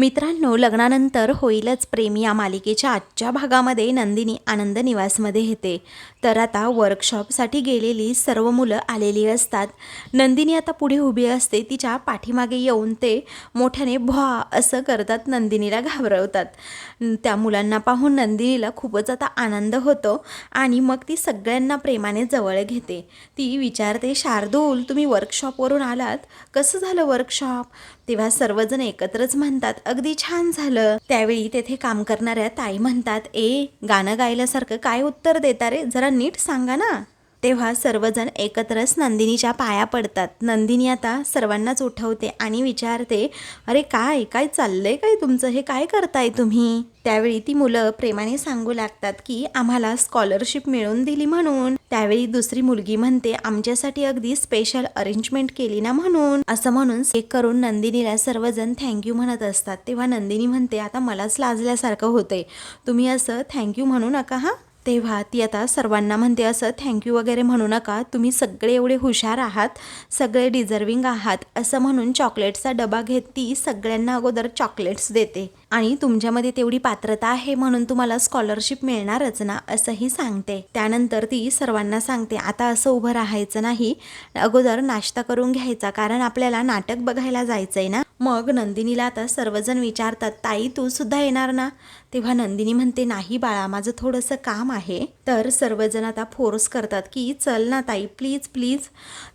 मित्रांनो लग्नानंतर होईलच प्रेम या मालिकेच्या आजच्या भागामध्ये नंदिनी आनंद निवासमध्ये येते. तर आता वर्कशॉपसाठी गेलेली सर्व मुलं आलेली असतात. नंदिनी आता पुढे उभी असते तिच्या पाठीमागे येऊन ते मोठ्याने भा असं करतात नंदिनीला घाबरवतात. त्या मुलांना पाहून नंदिनीला खूपच आता आनंद होतो आणि मग ती सगळ्यांना प्रेमाने जवळ घेते. ती विचारते शार्दूल तुम्ही वर्कशॉपवरून आलात? कसं झालं वर्कशॉप तेव्हा सर्वजण एकत्रच म्हणतात अगदी छान झालं. त्यावेळी तेथे काम करणाऱ्या ताई म्हणतात ए गाणं गायल्यासारखं काय उत्तर देता रे? जरा नीट सांगा ना. तेव्हा सर्वजण एकत्रच नंदिनीच्या पाया पडतात. नंदिनी आता सर्वांनाच उठवते आणि विचारते अरे काय काय चाललंय काय तुमचं? हे काय करताय तुम्ही? त्यावेळी ती मुलं प्रेमाने सांगू लागतात की आम्हाला स्कॉलरशिप मिळवून दिली म्हणून. त्यावेळी दुसरी मुलगी म्हणते आमच्यासाठी अगदी स्पेशल अरेंजमेंट केली ना म्हणून. असं म्हणून एक करून नंदिनीला सर्वजण थँक्यू म्हणत असतात. तेव्हा नंदिनी म्हणते आता मलाच लाजल्यासारखं होतंय. तुम्ही असं थँक्यू म्हणू नका हा? तेव्हा ती आता सर्वांना म्हणते असं थँक्यू वगैरे म्हणू नका. तुम्ही सगळे एवढे हुशार आहात सगळे डिझर्विंग आहात असं म्हणून चॉकलेट्सचा डबा घेत ती सगळ्यांना अगोदर चॉकलेट्स देते. आणि तुमच्यामध्ये तेवढी पात्रता आहे म्हणून तुम्हाला स्कॉलरशिप मिळणारच ना असंही सांगते. त्यानंतर ती सर्वांना सांगते आता असं उभं राहायचं नाही. अगोदर नाश्ता करून घ्यायचा कारण आपल्याला नाटक बघायला जायचंय ना. मग नंदिनीला आता सर्वजण विचारतात ताई तू सुद्धा येणार ना? तेव्हा नंदिनी म्हणते नाही बाळा माझं थोडंसं काम आहे. तर सर्वजण आता फोर्स करतात की चल ना ताई प्लीज प्लीज.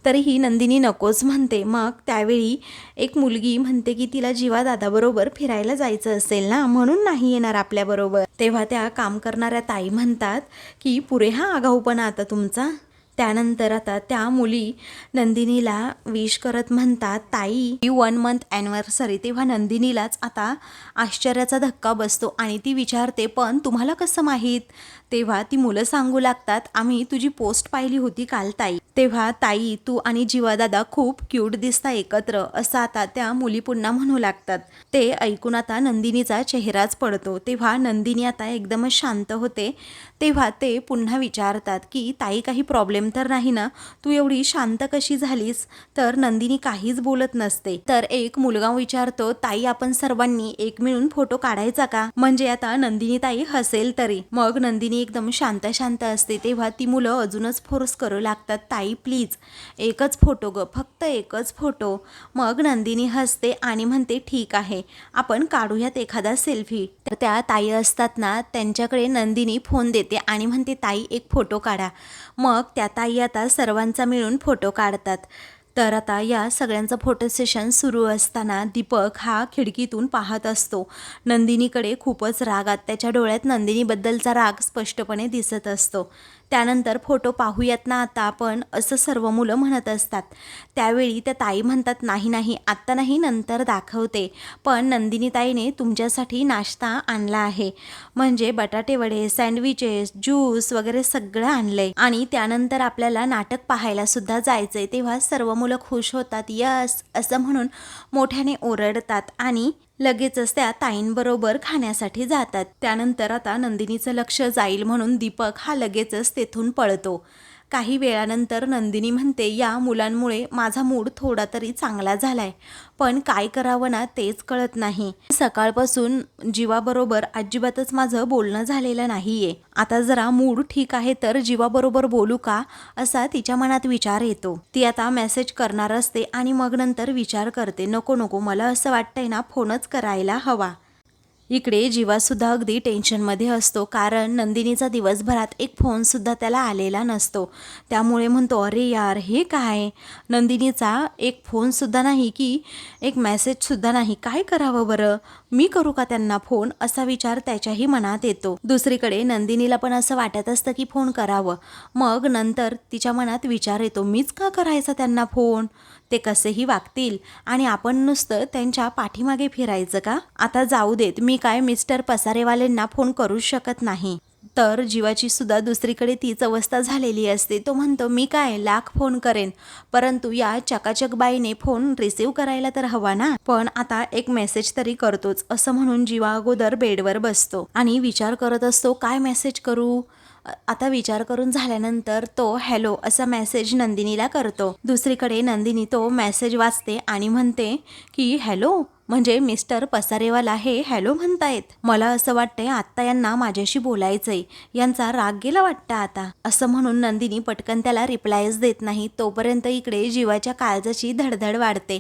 तरीही नंदिनी नकोच म्हणते. मग त्यावेळी एक मुलगी म्हणते की तिला जीवा दादाबरोबर फिरायला जायचं असेल ना म्हणून नाही येणार आपल्याबरोबर तेव्हा त्या काम करणाऱ्या ताई म्हणतात की पुरे हा आगाऊपणा आता तुमचा. त्यानंतर आता त्या मुली नंदिनीला विश करत म्हणतात ताई वन मंथ ॲनिव्हर्सरी तेव्हा नंदिनीलाच आता आश्चर्याचा धक्का बसतो आणि ती विचारते पण तुम्हाला कसं माहीत? तेव्हा ती मुलं सांगू लागतात आम्ही तुझी पोस्ट पाहिली होती काल ताई. तेव्हा ताई तू आणि जीवादादा खूप क्यूट दिसता एकत्र असं आता त्या मुली पुन्हा म्हणू लागतात. ते ऐकून आता नंदिनीचा चेहराच पडतो. तेव्हा नंदिनी आता एकदमच शांत होते. तेव्हा ते पुन्हा विचारतात की ताई काही प्रॉब्लेम तर नाही ना? तू एवढी शांत कशी झालीस? तर नंदिनी काहीच बोलत नसते. तर एक मुलगा विचारतो ताई आपण सर्वांनी एक मिळून फोटो काढायचा का? म्हणजे आता नंदिनी ताई हसेल तरी. मग नंदिनी एकदम शांत शांत असते. तेव्हा ती मुलं अजूनच फोर्स करू लागतात ताई प्लीज एकच फोटो ग फक्त एकच फोटो. मग नंदिनी हसते आणि म्हणते ठीक आहे आपण काढूयात एखादा सेल्फी. तर त्या ताई असतात ना त्यांच्याकडे नंदिनी फोन देते आणि म्हणते ताई एक फोटो काढा. मग त्या ताई आता सर्वांचा मिळून फोटो काढतात. तर आता या सगळ्यांचं फोटो सेशन सुरू असताना दीपक हा खिडकीतून पाहत असतो. नंदिनीकडे खूपच रागात त्याच्या डोळ्यात नंदिनीबद्दलचा राग स्पष्टपणे दिसत असतो. त्यानंतर फोटो पाहूयात ना आता आपण असं सर्व मुलं म्हणत असतात. त्यावेळी त्या ताई म्हणतात नाही नाही आत्ता नाही नंतर दाखवते. पण नंदिनी ताईने तुमच्यासाठी नाश्ता आणला आहे. म्हणजे बटाटे वडे सँडविचेस ज्यूस वगैरे सगळं आणलंय. आणि त्यानंतर आपल्याला नाटक पाहायला सुद्धा जायचंय. तेव्हा सर्व मुलं खुश होतात यस असं म्हणून मोठ्याने ओरडतात. आणि लगेचच त्या ताईंबरोबर खाण्यासाठी जातात. त्यानंतर आता नंदिनीचं लक्ष जाईल म्हणून दीपक हा लगेचच तेथून पळतो. काही वेळानंतर नंदिनी म्हणते या मुलांमुळे माझा मूड थोडा तरी चांगला झालाय. पण काय करावं ना तेच कळत नाही. सकाळपासून जीवाबरोबर अजिबातच माझं बोलणं झालेलं नाहीये. आता जरा मूड ठीक आहे तर जीवाबरोबर बोलू का? असा तिच्या मनात विचार येतो. ती आता मेसेज करणार असते आणि मग नंतर विचार करते नको नको मला असं वाटतंय ना फोनच करायला हवा. इकडे जीवासुद्धा अगदी टेन्शनमध्ये असतो कारण नंदिनीचा दिवसभरात एक फोनसुद्धा त्याला आलेला नसतो. त्यामुळे म्हणतो अरे यार हे काय? नंदिनीचा एक फोनसुद्धा नाही की एक मेसेजसुद्धा नाही. काय करावं बरं? मी करू का त्यांना फोन असा विचार त्याच्याही मनात येतो. दुसरीकडे नंदिनीला पण असं वाटत असतं की फोन करावं. मग नंतर तिच्या मनात विचार येतो मीच का करायचा त्यांना फोन ते कसेही वागतील? आणि आपण नुसतं त्यांच्या पाठीमागे फिरायचं का? आता जाऊ देत मी काय मिस्टर पसारेवालेंना फोन करू शकत नाही. तर जीवाची सुद्धा दुसरीकडे तीच अवस्था झालेली असते. तो म्हणतो मी काय लाख फोन करेन. परंतु या चकाचक बाईने फोन रिसीव करायला तर हवा ना? पण आता एक मेसेज तरी करतोच असं म्हणून जीवा अगोदर बेडवर बसतो आणि विचार करत असतो काय मेसेज करू? आता विचार करून झाल्यानंतर तो हॅलो असा मेसेज नंदिनीला करतो. दुसरीकडे नंदिनी तो मेसेज वाचते आणि म्हणते की हॅलो म्हणजे मिस्टर पसारेवाला हे हॅलो म्हणतायत. मला असं वाटतंय आत्ता यांना माझ्याशी बोलायचंय. यांचा राग गेला वाटतं आता. असं म्हणून नंदिनी पटकन त्याला रिप्लायच देत नाही. तोपर्यंत इकडे जीवाच्या काळजाची धडधड वाढते.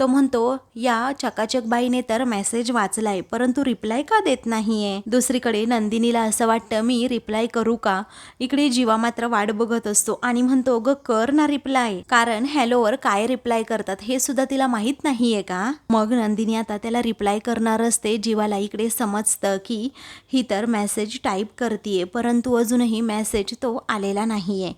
तो म्हणतो या चकाचक बाईने तर मेसेज वाचलाय परंतु रिप्लाय का देत नाहीये? दुसरीकडे नंदिनीला असं वाटतं मी रिप्लाय करू का? इकडे जीवा मात्र वाट बघत असतो आणि म्हणतो ग कर ना रिप्लाय. कारण हॅलोवर काय रिप्लाय करतात हे सुद्धा तिला माहीत नाहीये का? मग नंदिनी आता त्याला रिप्लाय करणार असते. जीवाला इकडे समजतं की ही तर मेसेज टाईप करतीये परंतु अजूनही मेसेज तो आलेला नाहीये.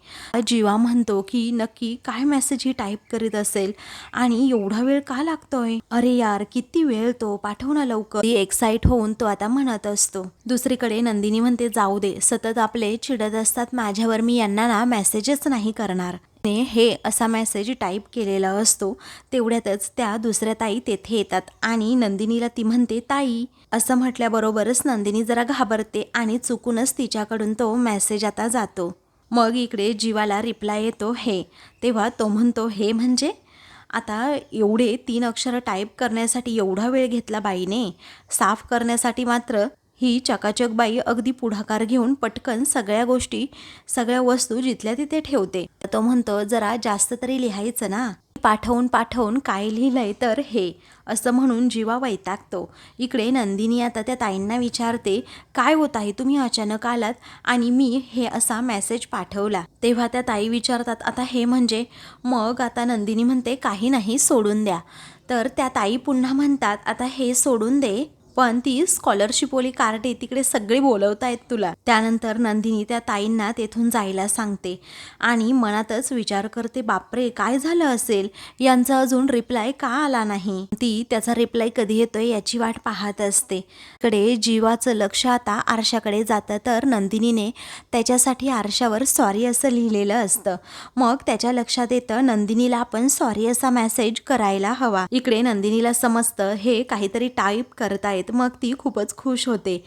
जीवा म्हणतो की नक्की काय मेसेज ही टाईप करीत असेल? आणि एवढा वेळ का लागतोय? अरे यार किती वेळ तो? पाठव ना लवकर. एक्साइट होऊन तो आता म्हणत असतो. दुसरीकडे नंदिनी म्हणते जाऊ दे सतत आपले चिडत असतात. माझ्यावर मी यांना ना मेसेजच नाही करणार. ने हे असा मेसेज टाईप केलेला असतो तेवढ्यातच त्या दुसऱ्या ताई तेथे येतात आणि नंदिनीला ती म्हणते ताई असं म्हटल्याबरोबरच नंदिनी जरा घाबरते आणि चुकूनच तिच्याकडून तो मेसेज आता जातो. मग इकडे जीवाला रिप्लाय येतो हे तेव्हा तो म्हणतो हे म्हणजे? आता एवढे तीन अक्षरं टाईप करण्यासाठी एवढा वेळ घेतला बाईने. साफ करण्यासाठी मात्र ही चकाचक बाई अगदी पुढाकार घेऊन पटकन सगळ्या गोष्टी सगळ्या वस्तू जिथल्या तिथे ठेवते. तो म्हणतो जरा जास्त तरी लिहायचं ना? पाठवून पाठवून काय लिहिलंय तर हे असं म्हणून जीवा वैतागतो. इकडे नंदिनी आता त्या ताईंना विचारते काय होत आहे तुम्ही अचानक आलात आणि मी हे असा मेसेज पाठवला. तेव्हा त्या ताई विचारतात आता हे म्हणजे? मग आता नंदिनी म्हणते काही नाही सोडून द्या. तर त्या ताई पुन्हा म्हणतात आता हे सोडून दे पण ती स्कॉलरशिपवाली कार्ड आहे तिकडे सगळे बोलवतायत तुला. त्यानंतर नंदिनी त्या ताईंना तेथून जायला सांगते. आणि मनातच विचार करते बापरे काय झालं असेल? यांचा अजून रिप्लाय का आला नाही? ती त्याचा रिप्लाय कधी येतोय याची वाट पाहत असते. कडे जीवाचं लक्ष आता आरशाकडे जातं तर नंदिनीने त्याच्यासाठी आरशावर सॉरी असं लिहिलेलं असतं. मग त्याच्या लक्षात येतं नंदिनीला आपण सॉरी असा मेसेज करायला हवा. इकडे नंदिनीला समजतं हे काहीतरी टाईप आहेत मग ती खूपच खुश होते.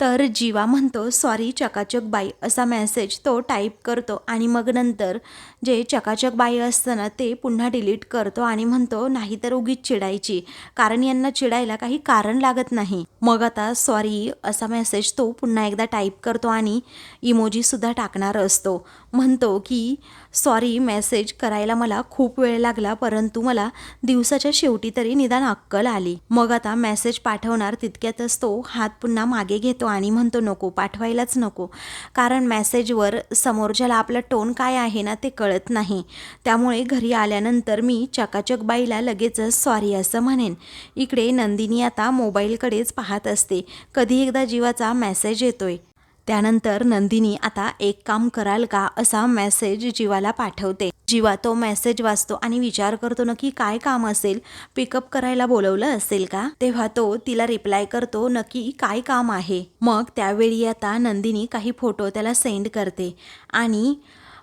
तर जीवा म्हणतो सॉरी चकाचक बाई असा मेसेज तो टाईप करतो आणि मग नंतर जे चकाचक बाई असतं ना ते पुन्हा डिलीट करतो आणि म्हणतो नाही तर उगीच चिडायची. कारण यांना चिडायला काही कारण लागत नाही. मग आता सॉरी असा मेसेज तो पुन्हा एकदा टाईप करतो आणि इमोजीसुद्धा टाकणार असतो. म्हणतो की सॉरी मेसेज करायला मला खूप वेळ लागला परंतु मला दिवसाच्या शेवटी तरी निदान अक्कल आली. मग आता मेसेज पाठवणार तितक्यातच तो हात पुन्हा मागे घेतो आणि म्हणतो नको पाठवायलाच नको. कारण मेसेजवर समोरच्याला आपलं टोन काय आहे ना ते कळत नाही. त्यामुळे घरी आल्यानंतर मी चकाचक बाईला लगेचच सॉरी असं म्हणेन. इकडे नंदिनी आता मोबाईलकडेच पाहत असते. कधी एकदा जीवाचा मेसेज येतोय. त्यानंतर नंदिनी आता एक काम कराल का असा मेसेज जीवाला पाठवते. जीवा तो मेसेज वाचतो आणि विचार करतो नक्की काय काम असेल? पिकअप करायला बोलवलं असेल का? तेव्हा तो तिला रिप्लाय करतो नक्की काय काम आहे? मग त्यावेळी आता नंदिनी काही फोटो त्याला सेंड करते. आणि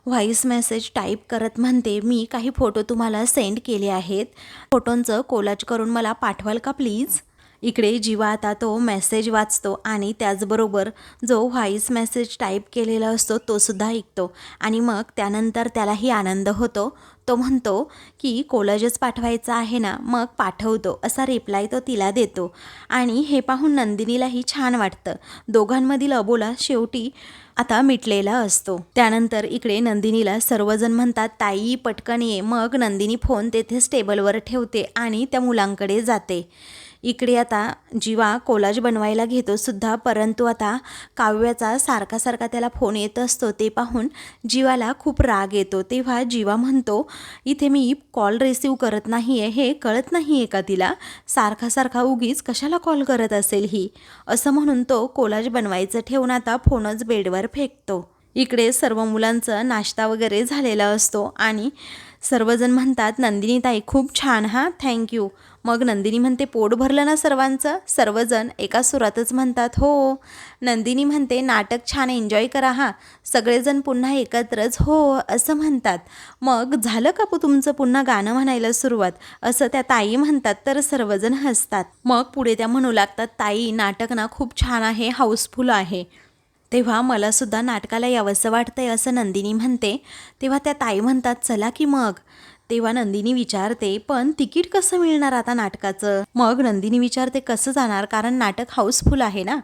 व्हॉईस मेसेज टाईप करत म्हणते मी काही फोटो तुम्हाला सेंड केले आहेत. फोटोंचं कोलाज करून मला पाठवाल का प्लीज? इकडे जीवा आता तो मेसेज वाचतो आणि त्याचबरोबर जो व्हॉईस मेसेज टाईप केलेला असतो तो सुद्धा ऐकतो. आणि मग त्यानंतर त्यालाही आनंद होतो. तो म्हणतो की कोलजच पाठवायचा आहे ना मग पाठवतो असा रिप्लाय तो तिला देतो. आणि हे पाहून नंदिनीलाही छान वाटतं. दोघांमधील अबोला शेवटी आता मिटलेला असतो. त्यानंतर इकडे नंदिनीला सर्वजण म्हणतात ताई पटकन ये. मग नंदिनी फोन तेथेच टेबलवर ठेवते आणि त्या मुलांकडे जाते. इकडे आता जीवा कोलाज बनवायला घेतो सुद्धा परंतु आता काव्याचा सारखा सारखा त्याला फोन येत असतो ते पाहून जीवाला खूप राग येतो. तेव्हा जीवा म्हणतो इथे मी कॉल रिसीव करत नाही आहे हे कळत नाही आहे का तिला? सारखा सारखा उगीच कशाला कॉल करत असेल ही? असं म्हणून तो कोलाज बनवायचं ठेवून आता फोनच बेडवर फेकतो. इकडे सर्व मुलांचं नाश्ता वगैरे झालेला असतो आणि सर्वजण म्हणतात नंदिनीताई खूप छान हां थँक्यू. मग नंदिनी म्हणते पोट भरलं ना सर्वांचं? सर्वजण एका सुरातच म्हणतात हो. नंदिनी म्हणते नाटक छान एन्जॉय करा हां. सगळेजण पुन्हा एकत्रच हो असं म्हणतात. मग झालं का पु तुमचं पुन्हा गाणं म्हणायला सुरुवात? असं त्या ताई म्हणतात तर सर्वजण हसतात. मग पुढे त्या म्हणू लागतात ताई नाटक ना खूप छान आहे हाऊसफुल आहे. तेव्हा मला सुद्धा नाटकाला यावंसं वाटतंय असं नंदिनी म्हणते. तेव्हा त्या ताई म्हणतात चला की मग. तेव्हा नंदिनी विचारते पण तिकीट कसं मिळणार आता नाटकाचं? मग नंदिनी विचारते कसं जाणार? कारण नाटक हाऊसफुल आहे ना.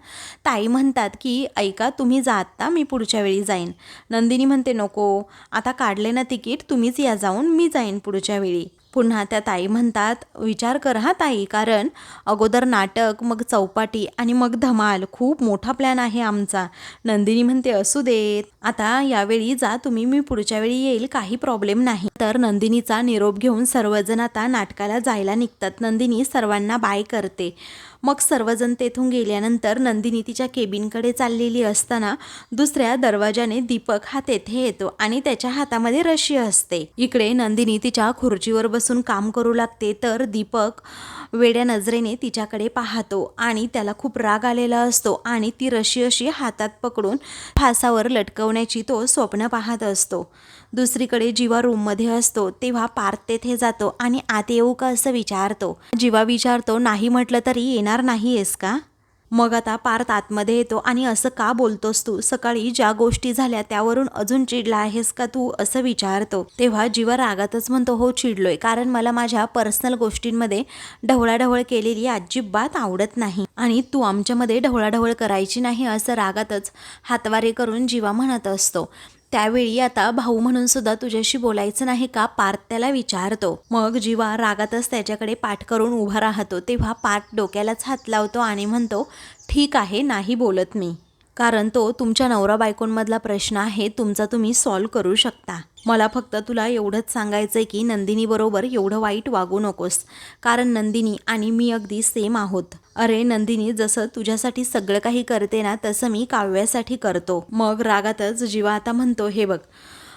ताई म्हणतात की ऐका तुम्ही जा मी पुढच्या वेळी जाईन. नंदिनी म्हणते नको आता काढले ना तिकीट तुम्हीच या जाऊन मी जाईन पुढच्या वेळी. पुन्हा त्या ताई म्हणतात विचार कर हा ताई कारण अगोदर नाटक मग चौपाटी आणि मग धमाल खूप मोठा प्लॅन आहे आमचा. नंदिनी म्हणते असू देत आता यावेळी जा तुम्ही मी पुढच्या वेळी येईल काही प्रॉब्लेम नाही. तर नंदिनीचा निरोप घेऊन सर्वजण आता नाटकाला जायला निघतात. नंदिनी सर्वांना बाय करते. मग सर्वजण तेथून गेल्यानंतर नंदिनी तिच्या केबिनकडे चाललेली असताना दुसऱ्या दरवाजाने दीपक हा तेथे येतो आणि त्याच्या हातामध्ये रशी असते. इकडे नंदिनी तिच्या खुर्चीवर बसून काम करू लागते तर दीपक वेड्या नजरेने तिच्याकडे पाहतो आणि त्याला खूप राग आलेला असतो आणि ती रशी अशी हातात पकडून फासावर लटकवण्याची तो स्वप्न पाहत असतो. दुसरीकडे जीवा रूममध्ये असतो तेव्हा पार्थ तेथे जातो आणि आत येऊ का असं विचारतो. जीवा विचारतो नाही म्हटलं तरी येणार नाही आहेस का? मग आता पार्थ आतमध्ये येतो आणि असं का बोलतोस तू? सकाळी ज्या गोष्टी झाल्या त्यावरून अजून चिडला आहेस का तू? असं विचारतो. तेव्हा जीवा रागातच म्हणतो हो चिडलोय. कारण मला माझ्या पर्सनल गोष्टींमध्ये ढवळाढवळ केलेली अजिबात आवडत नाही आणि तू आमच्यामध्ये ढवळाढवळ करायची नाही असं रागातच हातवारे करून जीवा म्हणत असतो. त्यावेळी आता भाऊ म्हणून सुद्धा तुझ्याशी बोलायचं नाही का? पार्थ त्याला विचारतो. मग जीवा रागातच त्याच्याकडे पाठ करून उभा राहतो. तेव्हा पाठ डोक्यालाच हात लावतो आणि म्हणतो ठीक आहे नाही बोलत मी. कारण तो तुमच्या नवरा बायकोंमधला प्रश्न आहे तुमचा तुम्ही सॉल्व करू शकता. मला फक्त तुला एवढंच सांगायचं आहे की नंदिनीबरोबर एवढं वाईट वागू नकोस. कारण नंदिनी आणि मी अगदी सेम आहोत. अरे नंदिनी जसं तुझ्यासाठी सगळं काही करते ना तसं मी काव्यासाठी करतो. मग रागातच जीवा आता म्हणतो हे बघ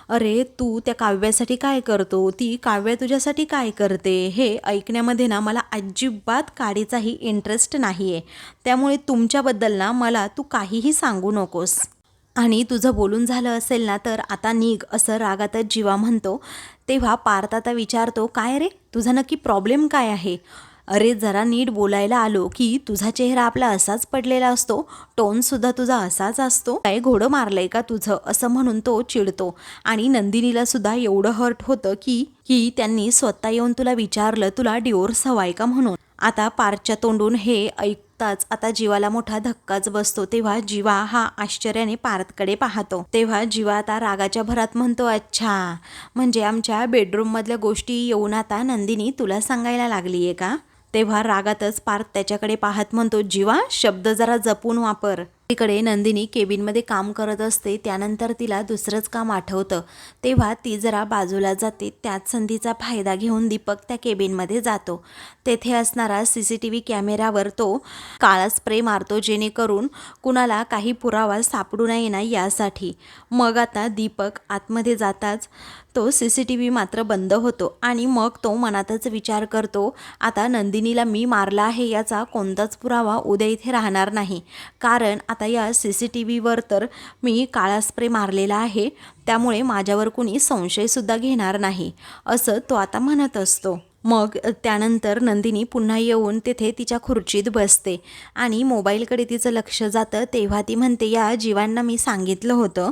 अरे तू त्या काव्यासाठी काय करतो? ती काव्य तुझ्यासाठी काय करते? हे ऐकण्यामध्ये ना मला अजिबात काडीचाही इंटरेस्ट नाही आहे त्यामुळे तुमच्याबद्दल ना मला तू काहीही सांगू नकोस. आणि तुझं बोलून झालं असेल ना तर आता निघ असं रागातच जीवा म्हणतो. तेव्हा पार्थ आता विचारतो काय रे? तुझा नक्की प्रॉब्लेम काय आहे? अरे जरा नीट बोलायला आलो की तुझा चेहरा आपला असाच पडलेला असतो. टोनसुद्धा तुझा असाच असतो. काय घोडं मारलंय का तुझं? असं म्हणून तो चिडतो. आणि नंदिनीला सुद्धा एवढं हर्ट होतं की की त्यांनी स्वतः येऊन तुला विचारलं तुला डिओर्स हवाय का म्हणून? आता पारच्या तोंडून हे ऐकताच आता जीवाला मोठा धक्काच बसतो. तेव्हा जीवा हा आश्चर्याने पार्थकडे पाहतो. तेव्हा जीवा आता रागाच्या भरात म्हणतो अच्छा म्हणजे आमच्या बेडरूममधल्या गोष्टी येऊन आता नंदिनी तुला सांगायला लागली आहे का? तेव्हा रागातच पार्थ त्याच्याकडे पाहत म्हणतो जीवा शब्द जरा जपून वापर. तिकडे नंदिनी केबिनमध्ये काम करत असते त्यानंतर तिला दुसरंच काम आठवतं. तेव्हा ती जरा बाजूला जाते त्याच संधीचा फायदा घेऊन दीपक त्या केबिनमध्ये जातो. तेथे असणारा सी सी टी व्ही कॅमेऱ्यावर तो काळा स्प्रे मारतो जेणेकरून कुणाला काही पुरावा सापडू नये ना यासाठी. मग आता दीपक आतमध्ये जाताच तो सी सी टी व्ही मात्र बंद होतो आणि मग तो मनातच विचार करतो आता नंदिनीला मी मारला आहे याचा कोणताच पुरावा उद्या इथे राहणार नाही. कारण आता या सी सी टी व्हीवर तर मी काळा स्प्रे मारलेला आहे. त्यामुळे माझ्यावर कुणी संशयसुद्धा घेणार नाही. असं तो आता म्हणत असतो. मग त्यानंतर नंदिनी पुन्हा येऊन तिथे तिच्या खुर्चीत बसते आणि मोबाईलकडे तिचं लक्ष जातं तेव्हा ती म्हणते या जीवांना मी सांगितलं होतं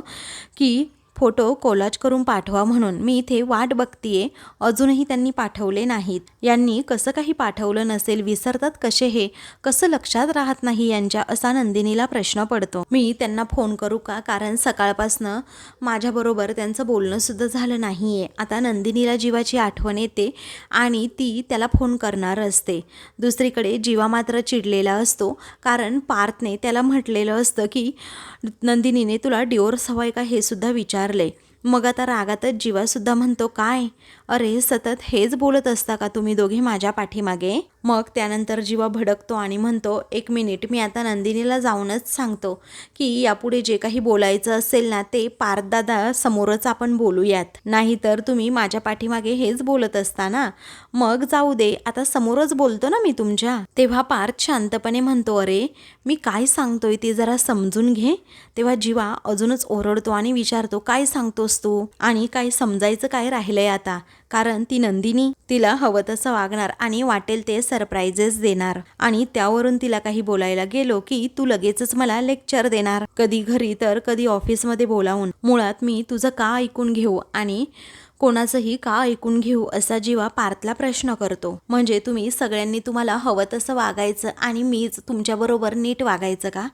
की फोटो कोलाज करून पाठवा म्हणून मी इथे वाट बघतीये. अजूनही त्यांनी पाठवले नाहीत. यांनी कसं काही पाठवलं नसेल विसरतात कसे हे? कसं लक्षात राहत नाही यांच्या असा नंदिनीला प्रश्न पडतो. मी त्यांना फोन करू का? कारण सकाळपासनं माझ्याबरोबर त्यांचं बोलणं सुद्धा झालं आहे आता नंदिनीला जीवाची आठवण येते आणि ती त्याला फोन करणार असते. दुसरीकडे जीवा मात्र चिडलेला असतो. कारण पार्थने त्याला म्हटलेलं असतं की नंदिनीने तुला डिओर्स हवाय का हे सुद्धा विचार विचारले मग आता रागातच जीवासुद्धा म्हणतो काय? अरे सतत हेच बोलत असता का तुम्ही दोघे माझ्या पाठीमागे? मग त्यानंतर जीवा भडकतो आणि म्हणतो एक मिनिट मी आता नंदिनीला जाऊनच सांगतो की यापुढे जे काही बोलायचं असेल ना ते पारदादा समोरच आपण बोलूयात. नाहीतर तुम्ही माझ्या पाठीमागे हेच बोलत असता ना? मग जाऊ दे आता समोरच बोलतो ना मी तुमच्या. तेव्हा पार्थ शांतपणे म्हणतो अरे मी काय सांगतोय ते जरा समजून घे. तेव्हा जीवा अजूनच ओरडतो आणि विचारतो काय सांगतोस तू आणि काय समजायचं काय राहिलंय आता. कारण ती नंदिनी तिला हवं तसं वागणार आणि वाटेल ते सरप्राईजेस देणार. आणि त्यावरून तिला काही बोलायला गेलो की तू लगेचच मला लेक्चर देणार. कधी घरी तर कधी ऑफिसमध्ये बोलावून. मुळात मी तुझं का ऐकून घेऊ आणि कोणाचंही का ऐकून घेऊ असा जीवा पार्थला प्रश्न करतो. म्हणजे तुम्ही सगळ्यांनी तुम्हाला हवं तसं वागायचं आणि मीच तुमच्याबरोबर नीट वागायचं का?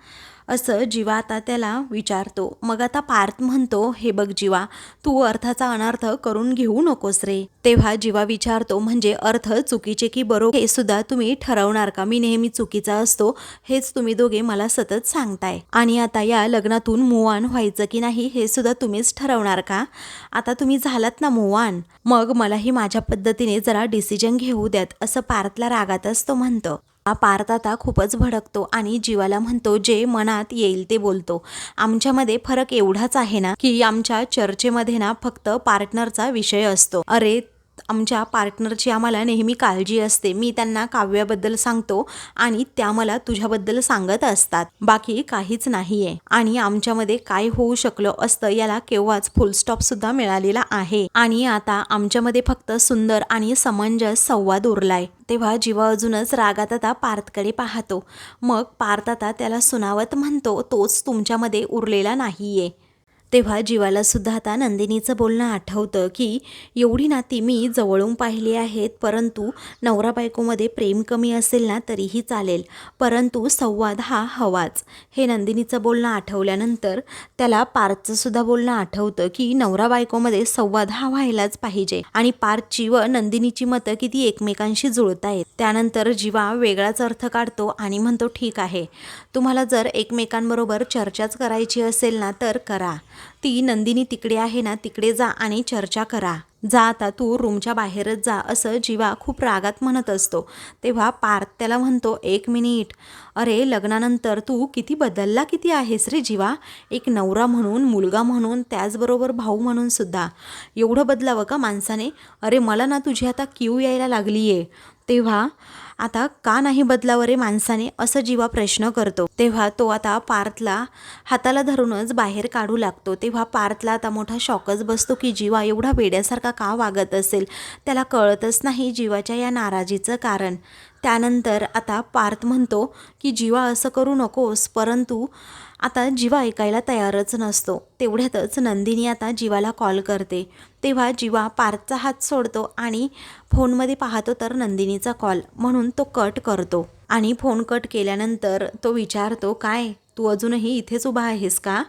असं जीवा आता त्याला विचारतो. मग आता पार्थ म्हणतो हे बघ जीवा तू अर्थाचा अनर्थ करून घेऊ नकोस रे. तेव्हा जीवा विचारतो म्हणजे अर्थ चुकीचे की बरोबर? हे सुद्धा तुम्ही ठरवणार का? मी नेहमी चुकीचा असतो हेच तुम्ही दोघे मला सतत सांगताय. आणि आता या लग्नातून मुवान व्हायचं की नाही हे सुद्धा तुम्हीच ठरवणार का? आता तुम्ही झालात ना मुवान मग मलाही माझ्या पद्धतीने जरा डिसिजन घेऊ द्यात असं पार्थला रागातच तो म्हणतो. हा आता खूपच भडकतो आणि जीवाला म्हणतो जे मनात येईल ते बोलतो. आमच्यामध्ये फरक एवढाच आहे ना की आमच्या चर्चेमध्ये ना फक्त पार्टनरचा विषय असतो. अरे आमच्या पार्टनरची आम्हाला नेहमी काळजी असते. मी त्यांना काव्याबद्दल सांगतो आणि त्या मला तुझ्याबद्दल सांगत असतात. बाकी काहीच नाही आहे आणि आमच्यामध्ये काय होऊ शकलं असतं याला केव्हाच फुल स्टॉप सुद्धा मिळालेला आहे. आणि आता आमच्यामध्ये फक्त सुंदर आणि समंजस संवाद उरलाय. तेव्हा जीवा अजूनच रागात आता पार्थकडे पाहतो. मग पार्थ आता त्याला सुनावत म्हणतो तोच तुमच्यामध्ये उरलेला नाहीये. तेव्हा जीवाला सुद्धा आता नंदिनीचं बोलणं आठवतं की एवढी नाती मी जवळून पाहिली आहेत परंतु नवरा बायकोमध्ये प्रेम कमी असेल ना तरीही चालेल. परंतु संवाद हा हवाच. हे नंदिनीचं बोलणं आठवल्यानंतर त्याला पार्थचं सुद्धा बोलणं आठवतं की नवरा बायकोमध्ये संवाद हा व्हायलाच पाहिजे आणि पार्थची व नंदिनीची मतं किती एकमेकांशी जुळत आहेत. त्यानंतर जीवा वेगळाच अर्थ काढतो आणि म्हणतो ठीक आहे. तुम्हाला जर एकमेकांबरोबर चर्चाच करायची असेल ना तर करा. ती नंदिनी तिकडे आहे ना तिकडे जा आणि चर्चा करा. जा आता तू रूमच्या बाहेरच जा असं जीवा खूप रागात म्हणत असतो. तेव्हा पार्थ त्याला म्हणतो एक मिनिट. अरे लग्नानंतर तू किती बदलला किती आहेस रे जीवा? एक नवरा म्हणून मुलगा म्हणून त्याचबरोबर भाऊ म्हणून सुद्धा. एवढं बदलावं का माणसाने? अरे मला ना तुझी आता क्यू यायला लागली आहे तेव्हा आता का नाही बदलावं रे माणसाने? असं जीवा प्रश्न करतो. तेव्हा तो आता पार्थला हाताला धरूनच बाहेर काढू लागतो. तेव्हा पार्थला आता मोठा शॉकच बसतो की जीवा एवढा वेड्यासारखा का वागत असेल? त्याला कळतच नाही जीवाच्या या नाराजीचं कारण. त्यानंतर आता पार्थ म्हणतो की जीवा असं करू नकोस परंतु आता जीवा ऐकायला तयारच नसतो. तेवढ्यातच नंदिनी आता जीवाला कॉल करते. तेव्हा जीवा पार्थचा हात सोडतो आणि फोनमध्ये पाहतो तर नंदिनीचा कॉल म्हणून तो कट करतो. आणि फोन कट केल्यानंतर तो विचारतो काय? तू अजूनही इथेच उभा आहेस का?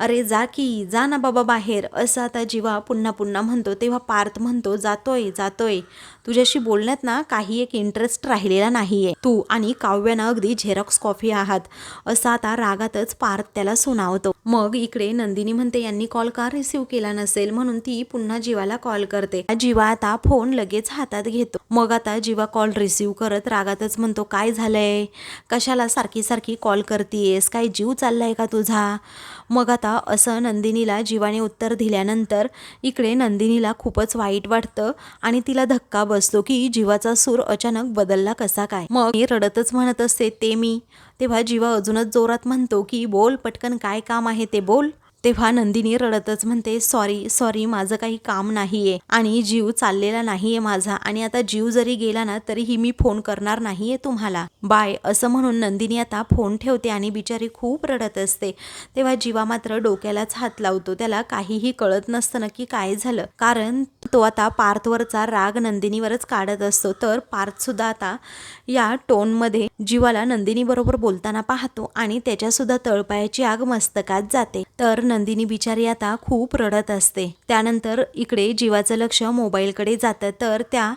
अरे जा की जा ना बाबा बाहेर. असं आता जीवा पुन्हा पुन्हा म्हणतो तेव्हा पार्थ म्हणतो जातोय जातोय. तुझ्याशी बोलण्यात ना काही एक इंटरेस्ट राहिलेला नाहीये. तू आणि काव्यानं अगदी झेरॉक्स कॉफी आहात. असं आता रागातच पार्थ त्याला सुनावतो. मग इकडे नंदिनी म्हणते यांनी कॉल का रिसिव्ह केला नसेल? म्हणून ती पुन्हा जीवाला कॉल करते. जीवा आता फोन लगेच हातात घेतो. मग आता जीवा कॉल रिसीव करत रागातच म्हणतो काय झालंय? कशाला सारखी सारखी कॉल करतीयेस? काय जीव चाललाय का तुझा? मग आता असं नंदिनीला जीवाने उत्तर दिल्यानंतर इकडे नंदिनीला खूपच वाईट वाटतं आणि तिला धक्का बसतो की जीवाचा सूर अचानक बदलला कसा काय? मग मी रडतच म्हणत असते ते मी. तेव्हा जीवा अजूनच जोरात म्हणतो की बोल पटकन काय काम आहे ते बोल. तेव्हा नंदिनी रडतच म्हणते सॉरी सॉरी माझं काही काम नाहीये आणि जीव चाललेला नाहीये माझा आणि आता जीव जरी गेला ना तरीही मी फोन करणार नाहीये तुम्हाला. बाय असं म्हणून नंदिनी आता फोन ठेवते आणि बिचारी खूप रडत असते. तेव्हा जीवा मात्र डोक्यालाच हात लावतो. त्याला काहीही कळत नसतं नक्की काय झालं. कारण तो आता पार्थवरचा राग नंदिनीवरच काढत असतो. तर पार्थ सुद्धा आता या टोनमध्ये जीवाला नंदिनी बरोबर बोलताना पाहतो आणि त्याच्या सुद्धा तळपायाची आग मस्तकात जाते. तर नंदिनी बिचारी आता खूप रडत असते. त्यानंतर इकडे जीवाचं लक्ष मोबाईलकडे जातं. तर त्या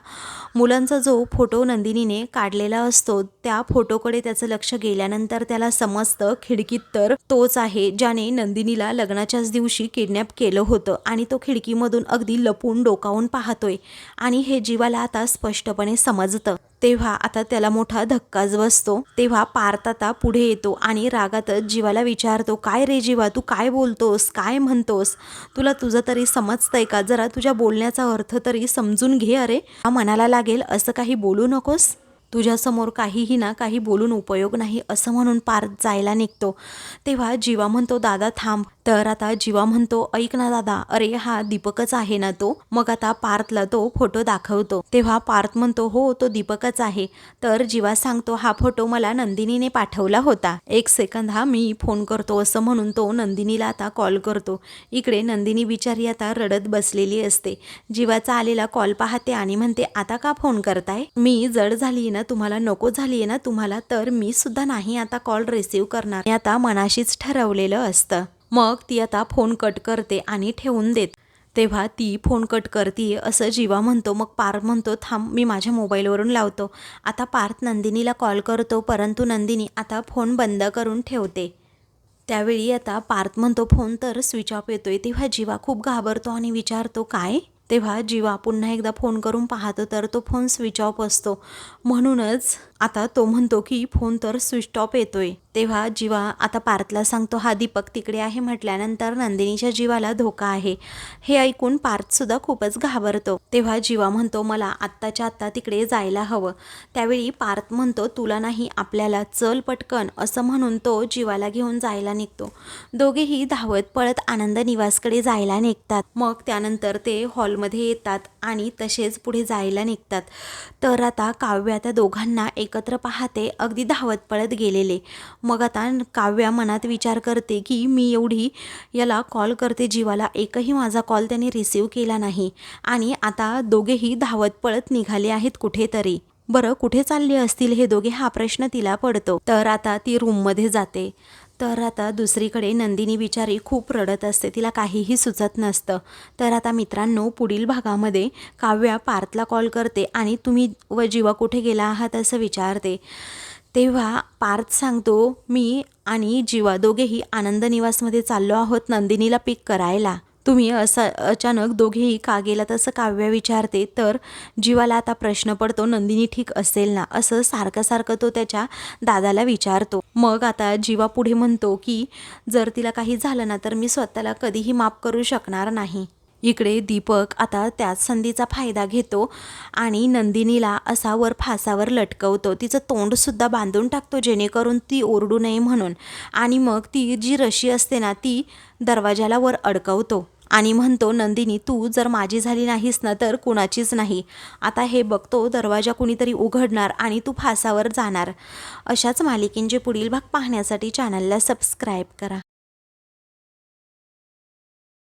मुलांचा जो फोटो नंदिनीने काढलेला असतो त्या फोटोकडे त्याचं लक्ष गेल्यानंतर त्याला समजतं खिडकीत तर तोच आहे ज्याने नंदिनीला लग्नाच्याच दिवशी किडनॅप केलं होतं आणि तो खिडकीमधून अगदी लपून डोकावून पाहतोय. आणि हे जीवाला आता स्पष्टपणे समजतं. तेव्हा आता त्याला मोठा धक्काच बसतो तेव्हा पार्थ आता पुढे येतो आणि रागातच जीवाला विचारतो काय रे जीवा तू काय बोलतोस? काय म्हणतोस? तुला तुझं तरी समजतंय का? जरा तुझ्या बोलण्याचा अर्थ तरी समजून घे अरे. मनाला लागेल असं काही बोलू नकोस. तुझ्यासमोर काहीही ना काही बोलून उपयोग नाही असं म्हणून पार जायला निघतो. तेव्हा जीवा म्हणतो दादा थांब तर आता जीवा म्हणतो ऐक ना दादा अरे हा दीपकच आहे ना तो. मग आता पार्थला तो फोटो दाखवतो. तेव्हा पार्थ म्हणतो हो तो दीपकच आहे. तर जीवा सांगतो हा फोटो मला नंदिनीने पाठवला होता. एक सेकंद हा मी फोन करतो असं म्हणून तो नंदिनीला आता कॉल करतो. इकडे नंदिनी बिचारी आता रडत बसलेली असते. जीवाचा आलेला कॉल पाहते आणि म्हणते आता का फोन करताय? मी जड झाली ना तुम्हाला नको झाली ना तुम्हाला तर मी सुद्धा नाही आता कॉल रिसीव करणार. मी आता मनाशीच ठरवलेलं असतं. मग ती आता फोन कट करते आणि ठेवून देत. तेव्हा ती फोन कट करते असं जीवा म्हणतो मग पार्थ म्हणतो थांब मी माझ्या मोबाईलवरून लावतो. आता पार्थ नंदिनीला कॉल करतो परंतु नंदिनी आता फोन बंद करून ठेवते. त्यावेळी आता पार्थ म्हणतो फोन तर स्विच ऑफ येतोय. तेव्हा जीवा खूप घाबरतो आणि विचारतो काय? तेव्हा जीवा पुन्हा एकदा फोन करून पाहतो तर तो फोन स्विच ऑफ असतो. म्हणूनच आता तो म्हणतो की फोन तर स्विच ऑफ येतोय. तेव्हा जीवा आता पार्थला सांगतो हा दीपक तिकडे आहे म्हटल्यानंतर नंदिनीच्या जीवाला धोका आहे. हे ऐकून पार्थसुद्धा खूपच घाबरतो. तेव्हा जीवा म्हणतो मला आत्ताच्या आत्ता तिकडे जायला हवं. त्यावेळी पार्थ म्हणतो तुला नाही आपल्याला चल पटकन असं म्हणून तो जीवाला घेऊन जायला निघतो. दोघेही धावत पळत आनंद निवासकडे जायला निघतात. मग त्यानंतर ते हॉलमध्ये येतात आणि तसेच पुढे जायला निघतात. तर आता काव्या त्या दोघांना एकत्र पाहते अगदी धावत पळत गेलेले. मग आता काव्या मनात विचार करते की मी एवढी याला कॉल करते जीवाला एकही माझा कॉल त्याने रिसीव केला नाही. आणि आता दोघेही धावत पळत निघाले आहेत कुठेतरी. बरं कुठे चालले असतील हे दोघे हा प्रश्न तिला पडतो. तर आता ती रूममध्ये जाते. तर आता दुसरीकडे नंदिनी बिचारी खूप रडत असते तिला काहीही सुचत नसतं. तर आता मित्रांनो पुढील भागामध्ये काव्या पार्थला कॉल करते आणि तुम्ही व जीवा कुठे गेला आहात असं विचारते. तेव्हा पार्थ सांगतो मी आणि जीवा दोघेही आनंद निवासमध्ये चाललो आहोत नंदिनीला पिक करायला. तुम्ही असं अचानक दोघेही का गेला तसं काव्य विचारते तर जीवाला आता प्रश्न पडतो नंदिनी ठीक असेल ना? असं सारखं सारखं तो त्याच्या दादाला विचारतो. मग आता जीवा पुढे म्हणतो की जर तिला काही झालं ना तर मी स्वतःला कधीही माफ करू शकणार नाही. इकडे दीपक आता त्याच संधीचा फायदा घेतो आणि नंदिनीला असा वर फासावर लटकवतो. तिचं तोंडसुद्धा बांधून टाकतो जेणेकरून ती ओरडू नये म्हणून. आणि मग ती जी रशी असते ना ती दरवाजाला वर अडकवतो आणि म्हणतो नंदिनी तू जर माझी झाली नाहीस ना तर कुणाचीच नाही. आता हे बघतो दरवाजा कुणीतरी उघडणार आणि तू फासावर जाणार. अशाच मालिकेंचे पुढील भाग पाहण्यासाठी चॅनलला सबस्क्राईब करा.